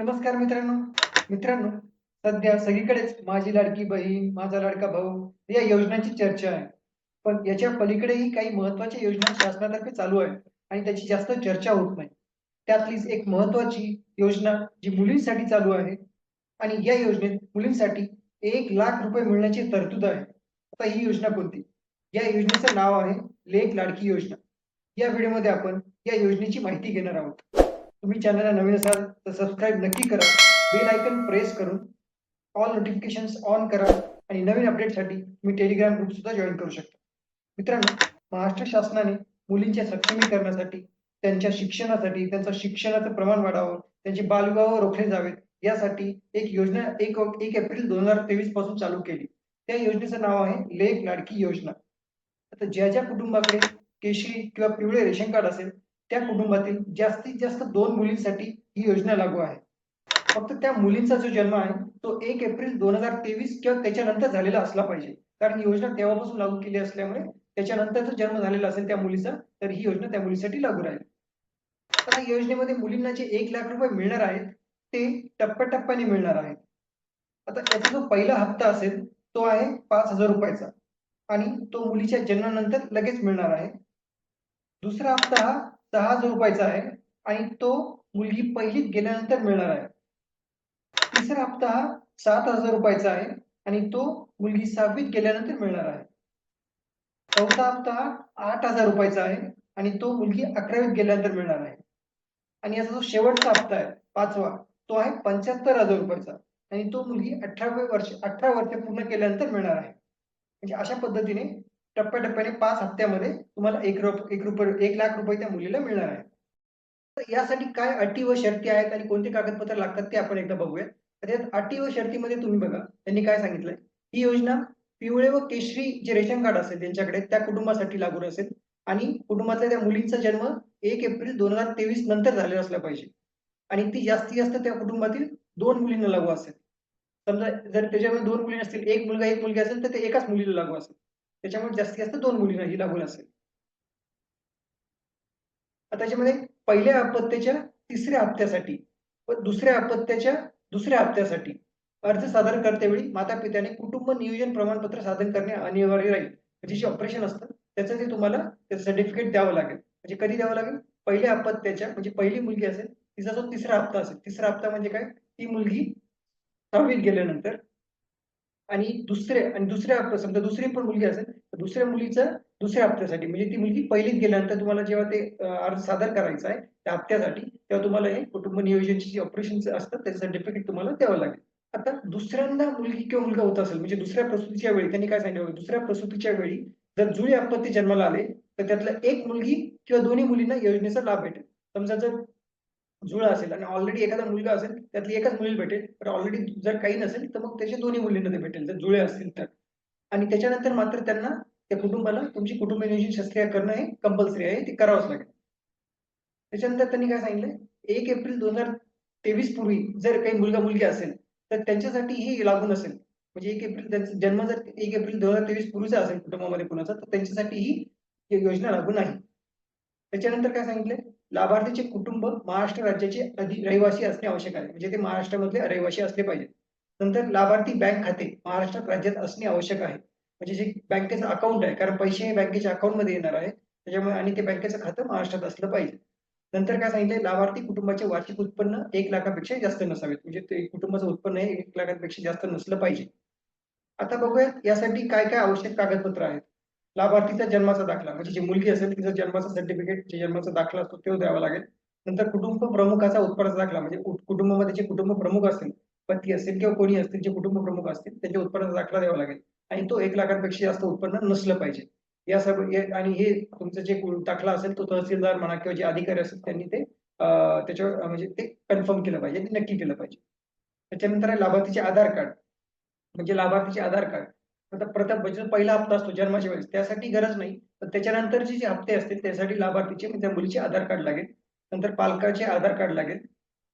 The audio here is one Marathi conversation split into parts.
नमस्कार मित्रांनो. मित्रांनो सध्या सगळीकडेच माझी लाडकी बहीण माझा लाडका भाऊ या योजनांची चर्चा आहे. पण याच्या पलीकडेही काही महत्त्वाच्या योजना शासनातर्फे चालू आहे आणि त्याची जास्त चर्चा होत नाही. त्यातलीच एक महत्वाची योजना जी मुलींसाठी चालू आहे आणि या योजनेत मुलींसाठी एक लाख रुपये मिळण्याची तरतूद आहे. आता ही योजना कोणती? या योजनेचं नाव आहे लेख लाडकी योजना. या व्हिडिओमध्ये आपण या योजनेची माहिती घेणार आहोत. तुम्ही चॅनलला नवीन असाल तर सबस्क्राईब नक्की करा. बेल आयकन प्रेस करून ऑल नोटिफिकेशन ऑन करा आणि नवीन अपडेटसाठी तुम्ही टेलिग्राम ग्रुप सुद्धा जॉईन करू शकता. मित्रांनो महाराष्ट्र शासनाने मुलींच्या सक्षमीकरणासाठी त्यांच्या शिक्षणासाठी त्यांचं शिक्षणाचं प्रमाण वाढावं त्यांचे बालविवाह रोखले जावेत यासाठी एक योजना एक एक एप्रिल दोन हजार तेवीसपासून चालू केली. त्या योजनेचं नाव आहे लेख लाडकी योजना. आता ज्या ज्या कुटुंबाकडे केशरी किंवा पिवळे रेशन कार्ड असेल त्या कुटुंबातील जास्तीत जास्त दोन मुलींसाठी ही योजना लागू आहे. फक्त त्या मुलींचा जो जन्म आहे तो एक एप्रिल दोन हजार तेवीस किंवा त्याच्यानंतर झालेला असला पाहिजे. कारण ही योजना तेव्हापासून लागू केली असल्यामुळे त्याच्यानंतर जो जन्म झालेला असेल त्या मुलीचा तर ही योजना त्या मुलीसाठी लागू राहील. आता या योजनेमध्ये मुलींना जे एक लाख रुपये मिळणार आहेत ते टप्प्याटप्प्याने मिळणार आहेत. आता याचा जो पहिला हप्ता असेल तो आहे पाच हजार रुपयाचा. आणि तो मुलीच्या जन्मानंतर लगेच मिळणार आहे. दुसरा हप्ता हा दहा हजार रुपयाचा आहे आणि तो मुलगी पहिलीत गेल्यानंतर मिळणार आहे. तिसरा हप्ता हा सात हजार रुपयाचा आहे आणि तो मुलगी सहावीत गेल्यानंतर मिळणार आहे. चौथा हप्ता हा आठ हजार रुपयाचा आहे आणि तो मुलगी अकरावीत गेल्यानंतर मिळणार आहे. आणि याचा जो शेवटचा हप्ता आहे पाचवा तो आहे पंच्याहत्तर हजार रुपयाचा आणि तो मुलगी अठराव्या वर्ष अठरा वर्ष पूर्ण केल्यानंतर मिळणार आहे. म्हणजे अशा पद्धतीने टप्प्याटप्प्याने पाच हप्त्यामध्ये तुम्हाला एक रुप एक रुपये एक लाख रुपये त्या मुलीला मिळणार आहे. तर यासाठी काय अटी व शर्ती आहेत आणि कोणते कागदपत्र लागतात ते आपण एकदा बघूया तर त्यात अटी व शर्तीमध्ये तुम्ही बघा त्यांनी काय सांगितलंय? ही योजना पिवळे व केशरी जे रेशन कार्ड असेल त्यांच्याकडे त्या कुटुंबासाठी लागू असेल आणि कुटुंबातल्या त्या मुलींचा जन्म एक एप्रिल दोन हजार तेवीस नंतर झालेला असला पाहिजे. आणि ती जास्तीत जास्त त्या कुटुंबातील दोन मुलींना लागू असेल. समजा जर त्याच्यामध्ये दोन मुली असतील एक मुलगा एक मुलगी असेल तर ते एकाच मुलीला लागू असेल. त्याच्यामुळे जास्तीत जास्त दोन मुलींना ही लागून असेल. आता त्याच्यामध्ये पहिल्या अपत्याच्या तिसऱ्या हप्त्यासाठी व दुसऱ्या अपत्याच्या दुसऱ्या हप्त्यासाठी अर्ज सादर करतेवेळी माता पित्याने कुटुंब नियोजन प्रमाणपत्र सादर करणे अनिवार्य राहील. म्हणजे जे ऑपरेशन असतं त्याचं ते तुम्हाला त्याचं सर्टिफिकेट द्यावं लागेल. म्हणजे कधी द्यावं लागेल? पहिल्या अपत्याच्या म्हणजे पहिली मुलगी असेल तिचा जो तिसरा हप्ता असेल तिसरा हप्ता म्हणजे काय? ती मुलगी सहावीत गेल्यानंतर आणि दुसरे आणि दुसऱ्या समजा दुसरी पण मुलगी असेल तर दुसऱ्या मुलीचं दुसऱ्या हप्त्यासाठी म्हणजे ती मुलगी पहिलीत गेल्यानंतर तुम्हाला जेव्हा ते अर्ज सादर करायचा आहे त्या हप्त्यासाठी तेव्हा तुम्हाला हे कुटुंब नियोजनची जे ऑपरेशन असतात त्याचं सर्टिफिकेट तुम्हाला द्यावं लागेल. आता दुसऱ्यांदा मुलगी किंवा मुलगा होत असेल म्हणजे दुसऱ्या प्रसूतीच्या वेळी त्यांनी काय सांगितलं दुसऱ्या प्रसूतीच्या वेळी जर जुळे आपत्ती जन्माला आले तर त्यातलं एक मुलगी किंवा दोन्ही मुलींना योजनेचा लाभ भेटेल. समजा जर जुळा असेल आणि ऑलरेडी एखादा मुलगा असेल त्यातली एकच मुलीला भेटेल. तर ऑलरेडी जर काही नसेल तर मग त्याच्या दोन्ही मुलींना ते भेटेल जर जुळे असतील तर. आणि त्याच्यानंतर मात्र त्यांना त्या कुटुंबाला तुमची कुटुंब नियोजन शस्त्रक्रिया करणं हे कंपल्सरी आहे ते करावंच लागेल. त्याच्यानंतर त्यांनी काय सांगितलं एक एप्रिल दोन हजार तेवीस पूर्वी जर काही मुलगा मुलगी असेल तर त्यांच्यासाठी ही लागू नसेल म्हणजे एक एप्रिल त्यांचा जन्म जर एक एप्रिल दोन हजार तेवीस पूर्वीचा असेल कुटुंबामध्ये कुणाचा तर त्यांच्यासाठी ही योजना लागू नाही. त्याच्यानंतर काय सांगितलंय? लाभार्थीचे कुटुंब महाराष्ट्र राज्याचे रहिवासी असणे आवश्यक आहे. म्हणजे ते महाराष्ट्रामधले रहिवासी असले पाहिजे नंतर लाभार्थी बँक खाते महाराष्ट्र राज्यात असणे आवश्यक आहे. म्हणजे जे बँकेचं अकाउंट आहे कारण पैसे हे बँकेच्या अकाउंटमध्ये येणार आहे. त्याच्यामुळे आणि ते बँकेचं खातं महाराष्ट्रात असलं पाहिजे. नंतर काय सांगितलंय? लाभार्थी कुटुंबाचे वार्षिक उत्पन्न एक लाखापेक्षा जास्त नसावेत. म्हणजे ते कुटुंबाचं उत्पन्न हे एक लाखापेक्षा जास्त नसलं पाहिजे. आता बघूयात यासाठी काय काय आवश्यक कागदपत्र आहेत. लाभार्थीचा जन्माचा दाखला. म्हणजे जी मुलगी असेल तिचा जन्माचा सर्टिफिकेट जन्माचा दाखला असतो तो द्यावा लागेल. नंतर कुटुंब प्रमुखाचा उत्पन्नाचा दाखला. म्हणजे कुटुंबामध्ये जे कुटुंब प्रमुख असेल पती असेल किंवा कोणी असतील जे कुटुंब प्रमुख असतील त्यांच्या उत्पन्नाचा दाखला द्यावा लागेल. आणि तो एक लाखांपेक्षा जास्त उत्पन्न नसलं पाहिजे. या सर्व आणि हे तुमचं जे दाखला असेल तो तहसीलदार म्हणा किंवा जे अधिकारी असतील त्यांनी ते त्याच्यावर म्हणजे ते कन्फर्म केलं पाहिजे ते नक्की केलं पाहिजे. त्याच्यानंतर लाभार्थीचे आधार कार्ड म्हणजे लाभार्थीचे आधार कार्ड आता प्रथम बचत पहिला हप्ता असतो जन्माच्या वेळेस. त्यासाठी गरज नाही. पण त्याच्यानंतरचे जे हप्ते असतील त्यासाठी लाभार्थीचे म्हणजे त्या मुलीचे आधार कार्ड लागेल. नंतर पालकाचे आधार कार्ड लागेल.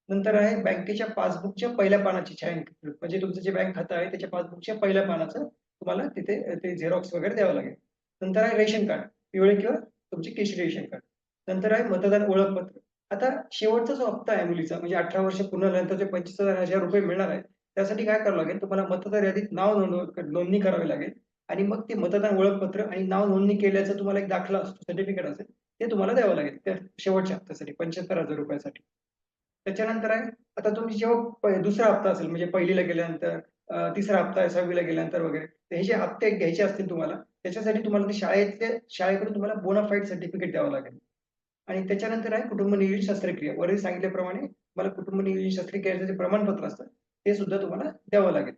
नंतर आहे बँकेच्या पासबुकच्या पहिल्या पानाची छायांकित म्हणजे तुमचं जे बँक खातं आहे त्याच्या पासबुकच्या पहिल्या पानाचं तुम्हाला तिथे ते झेरॉक्स वगैरे द्यावं लागेल. नंतर आहे रेशन कार्ड. पिवळे किंवा तुमचे केशरी रेशन कार्ड. नंतर आहे मतदार ओळखपत्र. आता शेवटचा जो हप्ता आहे मुलीचा म्हणजे अठरा वर्ष पूर्ण झाल्यानंतर जे पंचवीस हजार हजार रुपये मिळणार आहे. त्यासाठी काय करावं लागेल? तुम्हाला मतदार यादीत नाव नोंदणी करावी लागेल. आणि मग ते मतदान ओळखपत्र आणि नाव नोंदणी केल्याचा तुम्हाला एक दाखला असतो सर्टिफिकेट असेल ते तुम्हाला द्यावं लागेल. त्या शेवटच्या हप्त्यासाठी पंच्याहत्तर हजार रुपयासाठी. त्याच्यानंतर आहे आता तुम्ही जेव्हा दुसरा हप्ता असेल म्हणजे पहिलीला गेल्यानंतर तिसरा हप्ता सहावीला गेल्यानंतर वगैरे तर हे जे हप्ते घ्यायचे असतील तुम्हाला त्याच्यासाठी तुम्हाला ते शाळेतले शाळेकडून तुम्हाला बोनाफाईड सर्टिफिकेट द्यावं लागेल. आणि त्याच्यानंतर आहे कुटुंब नियोजन शस्त्रक्रिया. वरील सांगितल्याप्रमाणे मला कुटुंब नियोजन शस्त्रक्रियाचं जे प्रमाणपत्र असतं ते सुद्धा तुम्हाला द्यावं लागेल.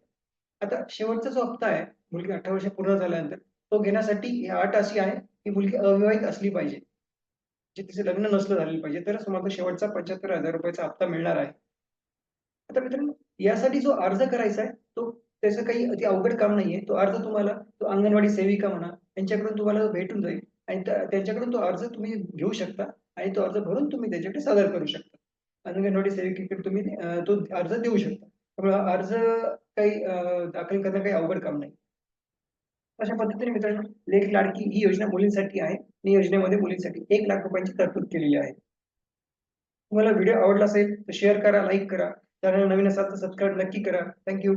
आता शेवटचा जो हप्ता आहे मुलगी अठरा वर्ष पूर्ण झाल्यानंतर तो घेण्यासाठी ही अट अशी आहे की मुलगी अविवाहित असली पाहिजे. जे तिचं लग्न नसलं झालेलं पाहिजे तरच तुम्हाला शेवटचा पंच्याहत्तर हजार रुपयाचा हप्ता मिळणार आहे. आता मित्रांनो यासाठी जो अर्ज करायचा आहे तो त्याचं काही अति अवघड काम नाहीये. तो अर्ज तुम्हाला तो अंगणवाडी सेविका म्हणा यांच्याकडून तुम्हाला भेटून जाईल. आणि त्यांच्याकडून तो अर्ज तुम्ही घेऊ शकता आणि तो अर्ज भरून तुम्ही त्याच्याकडे सादर करू शकता. अंगणवाडी सेविकेकडे तुम्ही तो अर्ज देऊ शकता. त्यामुळे अर्ज काही दाखल करणं काही अवघड काम नाही. अशा पद्धतीने मित्रांनो लेख लाडकी ही योजना मुलींसाठी आहे. या योजनेमध्ये मुलींसाठी एक लाख रुपयांची तरतूद केलेली आहे. तुम्हाला व्हिडिओ आवडला असेल तर शेअर करा लाईक करा. चॅनल नवीन असाल तर सबस्क्राईब नक्की करा. थँक्यू.